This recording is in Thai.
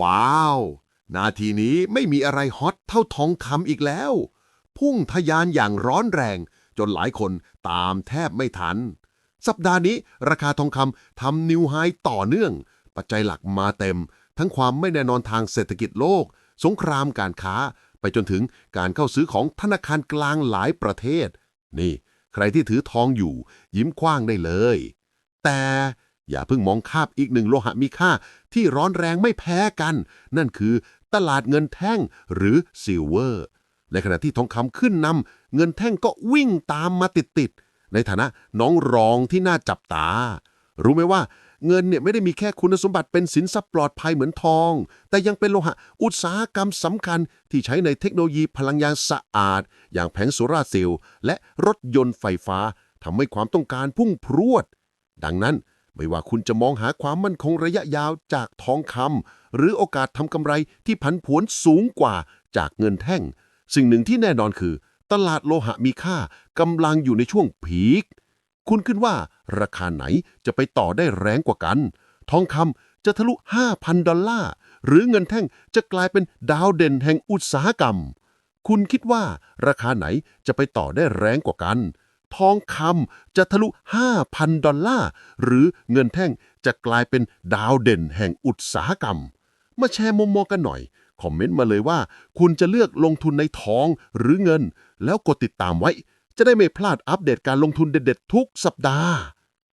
ว้าว นาทีนี้ไม่มีอะไรฮอตเท่าทองคำอีกแล้ว พุ่งทะยานอย่างร้อนแรง จนหลายคนตามแทบไม่ทัน สัปดาห์นี้ราคาทองคำทำนิวไฮต่อเนื่อง ปัจจัยหลักมาเต็ม ทั้งความไม่แน่นอนทางเศรษฐกิจโลก สงครามการค้า ไปจนถึงการเข้าซื้อของธนาคารกลางหลายประเทศ นี่ ใครที่ถือทองอยู่ ยิ้มกว้างได้เลย แต่ อย่าเพิ่งมองข้ามอีกหนึ่งโลหะมีค่า ที่ร้อนแรงไม่แพ้กัน นั่นคือตลาดเงินแท่งหรือซิลเวอร์ในขณะที่ทองคำขึ้นนำเงินแท่งก็วิ่งตามมาติดๆในฐานะน้องรองที่น่าจับตา รู้ไหมว่าเงินเนี่ยไม่ได้มีแค่คุณสมบัติเป็นสินทรัพย์ปลอดภัยเหมือนทอง แต่ยังเป็นโลหะอุตสาหกรรมสำคัญที่ใช้ในเทคโนโลยีพลังงานสะอาด อย่างแผงโซลาร์เซลล์และรถยนต์ไฟฟ้าทำให้ความต้องการพุ่งพรวด ดังนั้น ไม่ว่าคุณจะมองหาความมั่นคงระยะยาวจากทองคำหรือโอกาสทำกำไรที่ผันผวนสูงกว่าจากเงินแท่ง สิ่งหนึ่งที่แน่นอนคือ ตลาดโลหะมีค่ากำลังอยู่ในช่วงพีคคุณคิดว่าราคาไหนจะไปต่อได้แรงกว่ากัน ทองคำจะทะลุ 5,000 ดอลลาร์ หรือเงินแท่งจะกลายเป็นดาวเด่นแห่งอุตสาหกรรม คุณคิดว่าราคาไหนจะไปต่อได้แรงกว่ากัน ทองคำจะทะลุ 5,000 ดอลลาร์ หรือเงินแท่งจะกลายเป็นดาวเด่นแห่งอุตสาหกรรม มาแชร์มุมมองกันหน่อย คอมเมนต์มาเลยว่า คุณจะเลือกลงทุนในทองหรือเงิน แล้วกดติดตามไว้ จะได้ไม่พลาดอัปเดตการลงทุนเด็ดๆทุกสัปดาห์